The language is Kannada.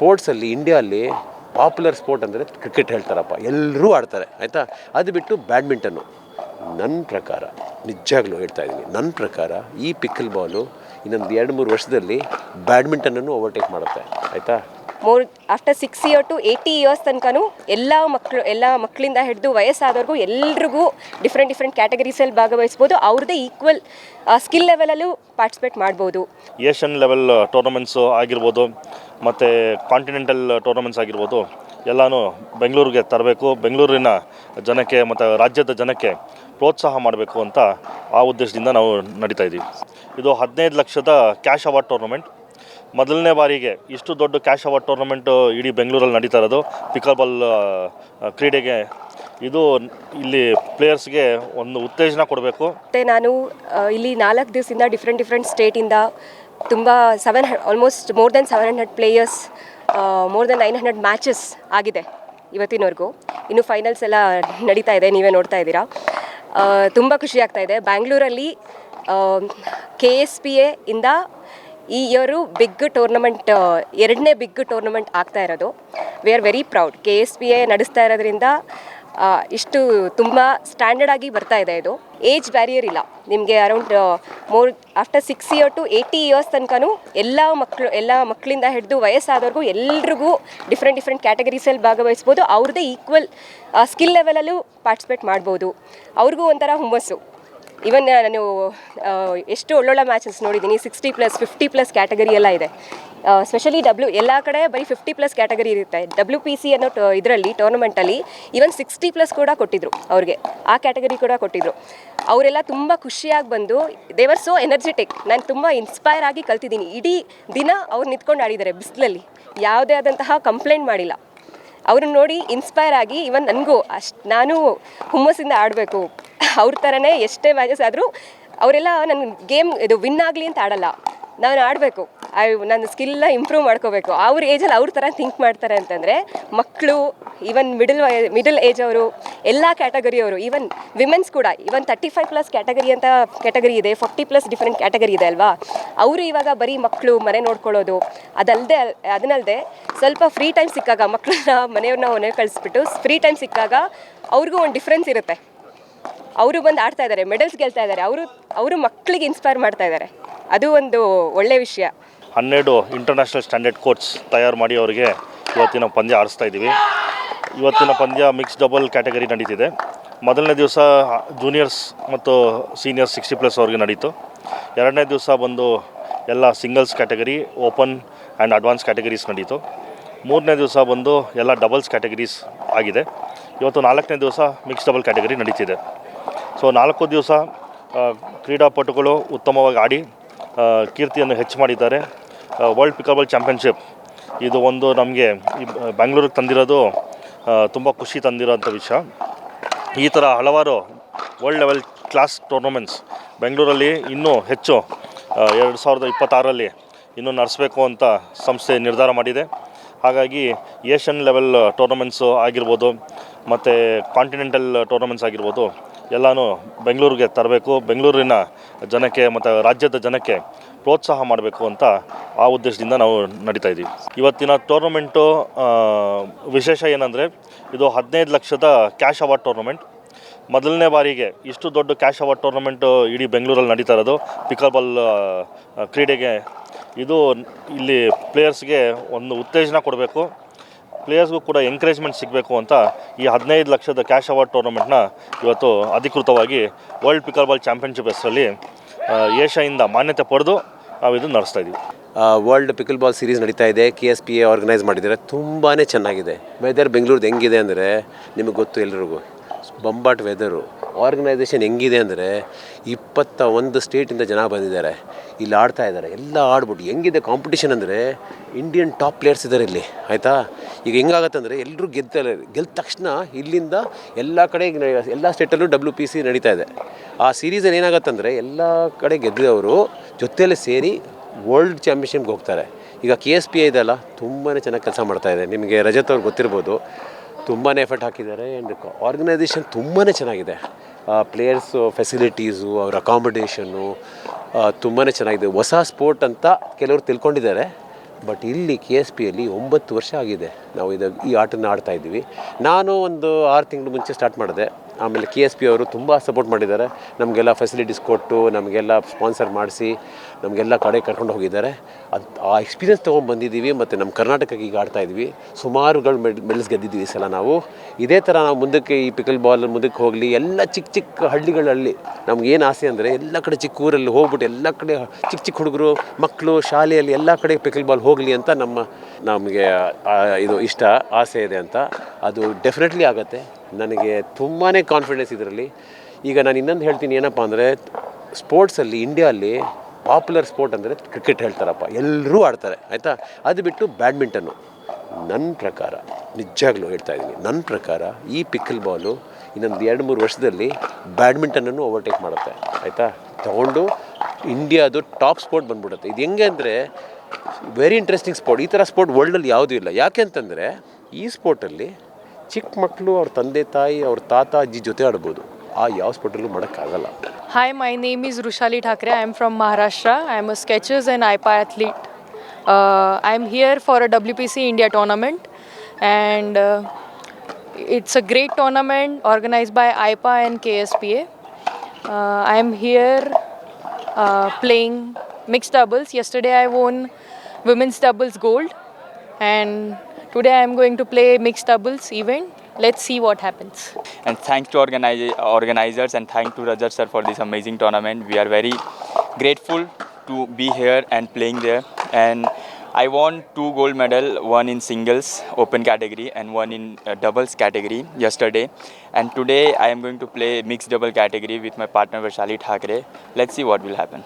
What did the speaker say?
ಸ್ಪೋರ್ಟ್ಸಲ್ಲಿ ಇಂಡಿಯಲ್ಲಿ ಪಾಪ್ಯುಲರ್ ಸ್ಪೋರ್ಟ್ ಅಂದರೆ ಕ್ರಿಕೆಟ್ ಹೇಳ್ತಾರಪ್ಪ. ಎಲ್ಲರೂ ಆಡ್ತಾರೆ, ಆಯಿತಾ? ಅದು ಬಿಟ್ಟು ಬ್ಯಾಡ್ಮಿಂಟನ್ನು. ನನ್ನ ಪ್ರಕಾರ, ನಿಜಾಗ್ಲೂ ಹೇಳ್ತಾ ಇದ್ದೀನಿ, ನನ್ನ ಪ್ರಕಾರ ಈ ಪಿಕ್ಕಲ್ ಬಾಲು ಇನ್ನೊಂದು ಎರಡು ಮೂರು ವರ್ಷದಲ್ಲಿ ಬ್ಯಾಡ್ಮಿಂಟನನ್ನು ಓವರ್ಟೇಕ್ ಮಾಡುತ್ತೆ, ಆಯಿತಾ? More after six year to eighty years ತನಕನೂ ಎಲ್ಲ ಮಕ್ಕಳು ಎಲ್ಲ ಮಕ್ಕಳಿಂದ ಹಿಡಿದು ವಯಸ್ಸಾದವ್ರಿಗೂ ಎಲ್ರಿಗೂ ಡಿಫ್ರೆಂಟ್ ಡಿಫ್ರೆಂಟ್ ಕ್ಯಾಟಗರೀಸಲ್ಲಿ ಭಾಗವಹಿಸ್ಬೋದು. ಅವ್ರದ್ದೇ ಈಕ್ವಲ್ ಸ್ಕಿಲ್ ಲೆವೆಲಲ್ಲೂ ಪಾರ್ಟಿಸಿಪೇಟ್ ಮಾಡ್ಬೋದು. ಏಷ್ಯನ್ ಲೆವೆಲ್ ಟೂರ್ನಮೆಂಟ್ಸು ಆಗಿರ್ಬೋದು, ಮತ್ತು ಕಾಂಟಿನೆಂಟಲ್ ಟೂರ್ನಮೆಂಟ್ಸ್ ಆಗಿರ್ಬೋದು, ಎಲ್ಲನೂ ಬೆಂಗಳೂರಿಗೆ ತರಬೇಕು, ಬೆಂಗಳೂರಿನ ಜನಕ್ಕೆ ಮತ್ತು ರಾಜ್ಯದ ಜನಕ್ಕೆ ಪ್ರೋತ್ಸಾಹ ಮಾಡಬೇಕು ಅಂತ ಆ ಉದ್ದೇಶದಿಂದ ನಾವು ನಡೀತಾ ಇದ್ದೀವಿ ಇದು ಹದಿನೈದು ಲಕ್ಷದ ಕ್ಯಾಶ್ ಅವಾರ್ಡ್ ಟೂರ್ನಮೆಂಟ್ ಮೊದಲನೇ ಬಾರಿಗೆ ಇಷ್ಟು ದೊಡ್ಡ ಕ್ಯಾಶ್ ಅವಾರ್ಡ್ ಟೂರ್ನಮೆಂಟು ಇಡೀ ಬೆಂಗಳೂರಲ್ಲಿ ನಡೀತಾ ಇರೋದು. ಪಿಕಬಾಲ್ ಬಾಲ್ ಕ್ರೀಡೆಗೆ ಇದು ಇಲ್ಲಿ ಪ್ಲೇಯರ್ಸ್ಗೆ ಒಂದು ಉತ್ತೇಜನ ಕೊಡಬೇಕು. ಮತ್ತು ನಾನು ಇಲ್ಲಿ ನಾಲ್ಕು ದಿವಸದಿಂದ ಡಿಫ್ರೆಂಟ್ ಡಿಫ್ರೆಂಟ್ ಸ್ಟೇಟಿಂದ ತುಂಬ seven almost more than seven hundred players more than nine hundred matches ಆಗಿದೆ ಇವತ್ತಿನವರೆಗೂ. ಇನ್ನು ಫೈನಲ್ಸ್ ಎಲ್ಲ ನಡೀತಾ ಇದೆ, ನೀವೇ ನೋಡ್ತಾ ಇದ್ದೀರಾ. ತುಂಬ ಖುಷಿ ಆಗ್ತಾ ಇದೆ. ಬ್ಯಾಂಗ್ಳೂರಲ್ಲಿ ಕೆ ಎಸ್ ಪಿ ಎ ಇಂದ ಈ ಇಯರು ಬಿಗ್ ಟೂರ್ನಮೆಂಟ್ ಎರಡನೇ ಬಿಗ್ ಟೂರ್ನಮೆಂಟ್ ಆಗ್ತಾ ಇರೋದು. We are very proud K S P A ನಡೆಸ್ತಾ ಇರೋದ್ರಿಂದ ಇಷ್ಟು ತುಂಬ ಸ್ಟ್ಯಾಂಡರ್ಡ್ ಆಗಿ ಬರ್ತಾ ಇದೆ ಇದು. ಏಜ್ ಬ್ಯಾರಿಯರ್ ಇಲ್ಲ. ನಿಮಗೆ around more after six year to eighty years ತನಕನು ಎಲ್ಲ ಮಕ್ಕಳು ಎಲ್ಲ ಮಕ್ಕಳಿಂದ ಹಿಡಿದು ವಯಸ್ಸಾದವ್ರಿಗೂ ಎಲ್ರಿಗೂ ಡಿಫ್ರೆಂಟ್ ಡಿಫ್ರೆಂಟ್ ಕ್ಯಾಟಗರೀಸಲ್ಲಿ ಭಾಗವಹಿಸ್ಬೋದು. ಅವ್ರದ್ದೇ ಈಕ್ವಲ್ ಸ್ಕಿಲ್ ಲೆವೆಲಲ್ಲೂ ಪಾರ್ಟಿಸಿಪೇಟ್ ಮಾಡ್ಬೋದು. ಅವ್ರಿಗೂ ಒಂಥರ ಹುಮ್ಮಸ್ಸು. ಇವನ್ ನಾನು ಎಷ್ಟು ಒಳ್ಳೊಳ್ಳೆ ಮ್ಯಾಚಸ್ ನೋಡಿದ್ದೀನಿ sixty plus fifty plus category ಎಲ್ಲ ಇದೆ. ಸ್ಪೆಷಲಿ ಡಬ್ಲ್ಯೂ ಎಲ್ಲ ಕಡೆ ಬರೀ ಫಿಫ್ಟಿ ಪ್ಲಸ್ ಕ್ಯಾಟಗರಿ ಇರುತ್ತೆ. ಡಬ್ಲ್ಯೂ ಪಿ ಸಿ ಅನ್ನೋ ಇದರಲ್ಲಿ ಟೋರ್ನಮೆಂಟಲ್ಲಿ ಈವನ್ ಸಿಕ್ಸ್ಟಿ ಪ್ಲಸ್ ಕೂಡ ಕೊಟ್ಟಿದ್ರು ಅವ್ರಿಗೆ. ಆ ಕ್ಯಾಟಗರಿ ಕೂಡ ಕೊಟ್ಟಿದ್ರು. ಅವರೆಲ್ಲ ತುಂಬ ಖುಷಿಯಾಗಿ ಬಂದು ದೇವರ್ ಸೋ ಎನರ್ಜೆಟಿಕ್ ನಾನು ತುಂಬ ಇನ್ಸ್ಪೈರ್ ಆಗಿ ಕಲ್ತಿದ್ದೀನಿ. ಇಡೀ ದಿನ ಅವ್ರು ನಿಂತ್ಕೊಂಡು ಆಡಿದ್ದಾರೆ ಬಿಸಿಲಲ್ಲಿ. ಯಾವುದೇ ಆದಂತಹ ಕಂಪ್ಲೇಂಟ್ ಮಾಡಿಲ್ಲ. ಅವ್ರನ್ನ ನೋಡಿ ಇನ್ಸ್ಪೈರ್ ಆಗಿ ಇವನ್ ನನಗೂ ಅಷ್ಟು ನಾನು ಹುಮ್ಮಸ್ಸಿಂದ ಆಡಬೇಕು. ಅವ್ರ ಥರನೇ ಎಷ್ಟೇ ಮ್ಯಾಚಸ್ ಆದರೂ ಅವರೆಲ್ಲ ನನ್ನ ಗೇಮ್ ಇದು ವಿನ್ ಆಗಲಿ ಅಂತ ಆಡಲ್ಲ. ನಾನು ಆಡಬೇಕು. ಐ, ನನ್ನ ಸ್ಕಿಲ್ನ ಇಂಪ್ರೂವ್ ಮಾಡ್ಕೋಬೇಕು. ಅವ್ರ ಏಜಲ್ಲಿ ಅವ್ರ ಥರ ಥಿಂಕ್ ಮಾಡ್ತಾರೆ ಅಂತಂದರೆ ಮಕ್ಕಳು ಈವನ್ ಮಿಡಲ್ ಮಿಡಲ್ ಏಜ್ ಅವರು, ಎಲ್ಲ ಕ್ಯಾಟಗರಿಯವರು ಈವನ್ ವಿಮೆನ್ಸ್ ಕೂಡ even thirty five plus category ಅಂತ ಕ್ಯಾಟಗರಿ ಇದೆ ಫಾರ್ಟಿ ಪ್ಲಸ್ ಡಿಫ್ರೆಂಟ್ ಕ್ಯಾಟಗರಿ ಇದೆ ಅಲ್ವಾ? ಅವರು ಇವಾಗ ಬರೀ ಮಕ್ಕಳು ಮನೆ ನೋಡ್ಕೊಳ್ಳೋದು ಅದಲ್ಲದೆ ಅದನ್ನಲ್ಲದೆ ಸ್ವಲ್ಪ ಫ್ರೀ ಟೈಮ್ ಸಿಕ್ಕಾಗ ಮಕ್ಕಳನ್ನ ಮನೆಯವ್ರನ್ನ ಮನೆ ಕಳಿಸ್ಬಿಟ್ಟು ಫ್ರೀ ಟೈಮ್ ಸಿಕ್ಕಾಗ ಅವ್ರಿಗೂ ಒಂದು ಡಿಫ್ರೆನ್ಸ್ ಇರುತ್ತೆ. ಅವರು ಬಂದು ಆಡ್ತಾ ಇದ್ದಾರೆ ಮೆಡಲ್ಸ್ ಗೆಲ್ತಾ ಇದ್ದಾರೆ ಅವರು ಅವರು ಮಕ್ಕಳಿಗೆ ಇನ್ಸ್ಪೈರ್ ಮಾಡ್ತಾ ಇದ್ದಾರೆ ಅದು ಒಂದು ಒಳ್ಳೆ ವಿಷಯ. ಹನ್ನೆರಡು ಇಂಟರ್ನ್ಯಾಷನಲ್ ಸ್ಟ್ಯಾಂಡರ್ಡ್ ಕೋಚ್ ತಯಾರು ಮಾಡಿ ಅವರಿಗೆ ಇವತ್ತಿನ ಪಂದ್ಯ ಆಡಿಸ್ತಾ ಇದ್ದೀವಿ. ಇವತ್ತಿನ ಪಂದ್ಯ ಮಿಕ್ಸ್ ಡಬಲ್ ಕ್ಯಾಟಗರಿ ನಡೀತಿದೆ. ಮೊದಲನೇ ದಿವಸ ಜೂನಿಯರ್ಸ್ ಮತ್ತು ಸೀನಿಯರ್ಸ್ ಸಿಕ್ಸ್ಟಿ ಪ್ಲಸ್ ಅವ್ರಿಗೆ ನಡೀತು. ಎರಡನೇ ದಿವಸ ಬಂದು ಎಲ್ಲ singles category open and advance categories ನಡೀತು. ಮೂರನೇ ದಿವಸ ಬಂದು ಎಲ್ಲ ಡಬಲ್ಸ್ ಕ್ಯಾಟಗರೀಸ್ ಆಗಿದೆ. ಇವತ್ತು ನಾಲ್ಕನೇ ದಿವಸ ಮಿಕ್ಸ್ ಡಬಲ್ ಕ್ಯಾಟಗರಿ ನಡೀತಿದೆ. ಸೊ ನಾಲ್ಕು ದಿವಸ ಕ್ರೀಡಾಪಟುಗಳು ಉತ್ತಮವಾಗಿ ಆಡಿ ಕೀರ್ತಿಯನ್ನು ಹೆಚ್ಚು ಮಾಡಿದ್ದಾರೆ. ವರ್ಲ್ಡ್ ಪಿಕಬಲ್ ಚಾಂಪಿಯನ್ಶಿಪ್ ಇದು ಒಂದು ನಮಗೆ ಬೆಂಗಳೂರಿಗೆ ತಂದಿರೋದು ತುಂಬ ಖುಷಿ ತಂದಿರೋಂಥ ವಿಷಯ. ಈ ಥರ ಹಲವಾರು ವರ್ಲ್ಡ್ ಲೆವೆಲ್ ಕ್ಲಾಸ್ ಟೂರ್ನಮೆಂಟ್ಸ್ ಬೆಂಗಳೂರಲ್ಲಿ ಇನ್ನೂ ಹೆಚ್ಚು ಎರಡು ಸಾವಿರದ ಇಪ್ಪತ್ತಾರರಲ್ಲಿ ಇನ್ನೂ ನಡೆಸಬೇಕು ಅಂತ ಸಂಸ್ಥೆ ನಿರ್ಧಾರ ಮಾಡಿದೆ. ಹಾಗಾಗಿ ಏಷ್ಯನ್ ಲೆವೆಲ್ ಟೂರ್ನಮೆಂಟ್ಸು ಆಗಿರ್ಬೋದು, ಮತ್ತು ಕಾಂಟಿನೆಂಟಲ್ ಟೂರ್ನಮೆಂಟ್ಸ್ ಆಗಿರ್ಬೋದು ಎಲ್ಲನೂ ಬೆಂಗಳೂರಿಗೆ ತರಬೇಕು, ಬೆಂಗಳೂರಿನ ಜನಕ್ಕೆ ಮತ್ತು ರಾಜ್ಯದ ಜನಕ್ಕೆ ಪ್ರೋತ್ಸಾಹ ಮಾಡಬೇಕು ಅಂತ ಆ ಉದ್ದೇಶದಿಂದ ನಾವು ನಡೀತಾ ಇದ್ದೀವಿ ಇವತ್ತಿನ ಟೂರ್ನಮೆಂಟು ವಿಶೇಷ ಏನಂದರೆ ಇದು ಹದಿನೈದು ಲಕ್ಷದ ಕ್ಯಾಶ್ ಅವಾರ್ಡ್ ಟೂರ್ನಮೆಂಟ್. ಮೊದಲನೇ ಬಾರಿಗೆ ಇಷ್ಟು ದೊಡ್ಡ ಕ್ಯಾಶ್ ಅವಾರ್ಡ್ ಟೂರ್ನಮೆಂಟು ಇಡೀ ಬೆಂಗಳೂರಲ್ಲಿ ನಡೀತಾ ಇರೋದು. ಪಿಕಲ್ ಕ್ರೀಡೆಗೆ ಇದು ಇಲ್ಲಿ ಪ್ಲೇಯರ್ಸ್ಗೆ ಒಂದು ಉತ್ತೇಜನ ಕೊಡಬೇಕು. ಪ್ಲೇಯರ್ಸ್ಗೂ ಕೂಡ ಎಂಕರೇಜ್ಮೆಂಟ್ ಸಿಗಬೇಕು ಅಂತ ಈ ಹದಿನೈದು ಲಕ್ಷದ ಕ್ಯಾಶ್ ಅವಾರ್ಡ್ ಟೂರ್ನಮೆಂಟ್ನ ಇವತ್ತು ಅಧಿಕೃತವಾಗಿ ವರ್ಲ್ಡ್ ಪಿಕಲ್ ಬಾಲ್ ಚಾಂಪಿಯನ್ಶಿಪ್ ಹೆಸರಲ್ಲಿ ಏಷ್ಯಾಯಿಂದ ಮಾನ್ಯತೆ ಪಡೆದು ನಾವು ಇದನ್ನು ನಡೆಸ್ತಾ ಇದ್ದೀವಿ ವರ್ಲ್ಡ್ ಪಿಕಲ್ ಬಾಲ್ ಸೀರೀಸ್ ನಡೀತಾ ಇದೆ K S P A organise ಮಾಡಿದರೆ ತುಂಬಾ ಚೆನ್ನಾಗಿದೆ. ವೆದರ್ ಬೆಂಗಳೂರ್ದು ಹೆಂಗಿದೆ ಅಂದರೆ ನಿಮಗೆ ಗೊತ್ತು ಎಲ್ರಿಗೂ. ಬಂಬಾಟ್ ವೆದರು ಆರ್ಗನೈಸೇಷನ್ ಹೆಂಗಿದೆ ಅಂದರೆ ಇಪ್ಪತ್ತ ಒಂದು ಸ್ಟೇಟಿಂದ ಜನ ಬಂದಿದ್ದಾರೆ. ಇಲ್ಲಿ ಆಡ್ತಾ ಇದ್ದಾರೆ. ಎಲ್ಲ ಆಡ್ಬಿಟ್ಟು ಹೆಂಗಿದೆ ಕಾಂಪಿಟೇಷನ್ ಅಂದರೆ ಇಂಡಿಯನ್ ಟಾಪ್ ಪ್ಲೇಯರ್ಸ್ ಇದ್ದಾರೆ ಇಲ್ಲಿ. ಆಯಿತಾ? ಈಗ ಹೆಂಗಾಗತ್ತೆ ಅಂದರೆ ಎಲ್ಲರೂ ಗೆದ್ದ ಗೆದ್ದ ತಕ್ಷಣ ಇಲ್ಲಿಂದ ಎಲ್ಲ ಕಡೆ ಎಲ್ಲ ಸ್ಟೇಟಲ್ಲೂ ಡಬ್ಲ್ಯೂ ಪಿ ಸಿ ನಡೀತಾ ಇದೆ. ಆ ಸೀರೀಸಲ್ಲಿ ಏನಾಗತ್ತಂದರೆ ಎಲ್ಲ ಕಡೆ ಗೆದ್ದವರು ಜೊತೆಯಲ್ಲಿ ಸೇರಿ ವರ್ಲ್ಡ್ ಚಾಂಪಿಯನ್ಶಿಪ್ಗೆ ಹೋಗ್ತಾರೆ. ಈಗ ಕೆ ಎಸ್ ಪಿ ಐ ಇದೆಲ್ಲ ತುಂಬಾ ಚೆನ್ನಾಗಿ ಕೆಲಸ ಮಾಡ್ತಾ ಇದೆ. ನಿಮಗೆ ರಜತ್ ಅವ್ರಿಗೆ ಗೊತ್ತಿರ್ಬೋದು. ತುಂಬಾ ಎಫರ್ಟ್ ಹಾಕಿದ್ದಾರೆ ಆ್ಯಂಡ್ ಆರ್ಗನೈಸೇಷನ್ ತುಂಬಾ ಚೆನ್ನಾಗಿದೆ. ಪ್ಲೇಯರ್ಸು ಫೆಸಿಲಿಟೀಸು ಅವ್ರ ಅಕಾಮಿಡೇಷನ್ನು ತುಂಬಾ ಚೆನ್ನಾಗಿದೆ. ಹೊಸ ಸ್ಪೋರ್ಟ್ ಅಂತ ಕೆಲವರು ತಿಳ್ಕೊಂಡಿದ್ದಾರೆ ಬಟ್ ಇಲ್ಲಿ ಕೆ ಎಸ್ ಪಿಯಲ್ಲಿ ಒಂಬತ್ತು ವರ್ಷ ಆಗಿದೆ ನಾವು ಇದು, ಈ ಆಟನ ಆಡ್ತಾ ಇದ್ದೀವಿ. ನಾನು ಒಂದು ಆರು ತಿಂಗಳು ಮುಂಚೆ ಸ್ಟಾರ್ಟ್ ಮಾಡಿದೆ. ಆಮೇಲೆ ಕೆ ಎಸ್ ಪಿ ಅವರು ತುಂಬ ಸಪೋರ್ಟ್ ಮಾಡಿದ್ದಾರೆ. ನಮಗೆಲ್ಲ ಫೆಸಿಲಿಟೀಸ್ ಕೊಟ್ಟು, ನಮಗೆಲ್ಲ ಸ್ಪಾನ್ಸರ್ ಮಾಡಿಸಿ, ನಮಗೆಲ್ಲ ಕಡೆ ಕರ್ಕೊಂಡು ಹೋಗಿದ್ದಾರೆ. ಅದು, ಆ ಎಕ್ಸ್ಪೀರಿಯನ್ಸ್ ತೊಗೊಂಡು ಬಂದಿದ್ದೀವಿ ಮತ್ತು ನಮ್ಮ ಕರ್ನಾಟಕಕ್ಕೆ ಈಗ ಆಡ್ತಾ ಇದ್ವಿ. ಸುಮಾರುಗಳು ಮೆಡ್, ಮೆಡಲ್ಸ್ ಗೆದ್ದಿದ್ದೀವಿ ಸಲ ನಾವು. ಇದೇ ಥರ ನಾವು ಮುಂದಕ್ಕೆ ಈ ಪಿಕಲ್ ಬಾಲ್ ಮುಂದಕ್ಕೆ ಹೋಗಲಿ, ಎಲ್ಲ ಚಿಕ್ಕ ಚಿಕ್ಕ ಹಳ್ಳಿಗಳಲ್ಲಿ ನಮ್ಗೇನು ಆಸೆ ಅಂದರೆ ಎಲ್ಲ ಕಡೆ ಚಿಕ್ಕ ಊರಲ್ಲಿ ಹೋಗ್ಬಿಟ್ಟು ಎಲ್ಲ ಕಡೆ ಚಿಕ್ಕ ಚಿಕ್ಕ ಹುಡುಗರು ಮಕ್ಕಳು ಶಾಲೆಯಲ್ಲಿ ಎಲ್ಲ ಕಡೆ ಪಿಕಲ್ ಬಾಲ್ ಹೋಗಲಿ ಅಂತ ನಮ್ಮ, ನಮಗೆ ಇದು ಇಷ್ಟ, ಆಸೆ ಇದೆ ಅಂತ. ಅದು ಡೆಫಿನೆಟ್ಲಿ ಆಗುತ್ತೆ. ನನಗೆ ತುಂಬಾ ಕಾನ್ಫಿಡೆನ್ಸ್ ಇದರಲ್ಲಿ. ಈಗ ನಾನು ಇನ್ನೊಂದು ಹೇಳ್ತೀನಿ ಏನಪ್ಪ ಅಂದರೆ ಸ್ಪೋರ್ಟ್ಸಲ್ಲಿ ಇಂಡಿಯಲ್ಲಿ ಪಾಪ್ಯುಲರ್ ಸ್ಪೋರ್ಟ್ ಅಂದರೆ ಕ್ರಿಕೆಟ್ ಹೇಳ್ತಾರಪ್ಪ. ಎಲ್ಲರೂ ಆಡ್ತಾರೆ, ಆಯಿತಾ? ಅದು ಬಿಟ್ಟು ಬ್ಯಾಡ್ಮಿಂಟನ್ನು ನನ್ನ ಪ್ರಕಾರ ನಿಜಾಗ್ಲೂ ಹೇಳ್ತಾ ಇದ್ದೀನಿ ನನ್ನ ಪ್ರಕಾರ ಈ ಪಿಕ್ಕಲ್ ಬಾಲು ಇನ್ನೊಂದು ಎರಡು ಮೂರು ವರ್ಷದಲ್ಲಿ ಬ್ಯಾಡ್ಮಿಂಟನನ್ನು ಓವರ್ಟೇಕ್ ಮಾಡುತ್ತೆ, ಆಯಿತಾ? ತಗೊಂಡು ಇಂಡಿಯಾದು ಟಾಪ್ ಸ್ಪೋರ್ಟ್ ಬಂದ್ಬಿಡುತ್ತೆ. ಇದು ಹೆಂಗೆ ಅಂದರೆ ವೆರಿ ಇಂಟ್ರೆಸ್ಟಿಂಗ್ ಸ್ಪೋರ್ಟ್ ಈ ಥರ ಸ್ಪೋರ್ಟ್ ವರ್ಲ್ಡಲ್ಲಿ ಯಾವುದೂ ಇಲ್ಲ. ಯಾಕೆ ಅಂತಂದರೆ, ಈ ಸ್ಪೋರ್ಟಲ್ಲಿ ಚಿಕ್ಕ ಮಕ್ಕಳು ಅವ್ರ ತಂದೆ ತಾಯಿ ಅವ್ರ ತಾತ ಅಜ್ಜಿ ಜೊತೆ ಆಡ್ಬೋದು ಆ ಯಾವ ಸ್ಪೋರ್ಟಲ್ಲೂ ಮಾಡೋಕ್ಕಾಗಲ್ಲ Hi, my name is Rushali Thakre. I'm from Maharashtra. I'm a sketches and IPA athlete. Uh, I'm here for a WPC India tournament, and uh, it's a great tournament organized by IPA and KSPA. Uh, am here uh, playing mixed doubles. Yesterday I won women's doubles gold, and today I'm going to play mixed doubles event. Let's see what happens. and thanks to organize- organizers and thanks to Rajat sir for this amazing tournament. We are very grateful to be here and playing there. And I won two gold medal, one in singles open category and one in uh, doubles category yesterday. And today I am going to play mixed double category with my partner Vashali Thakre. Let's see what will happen.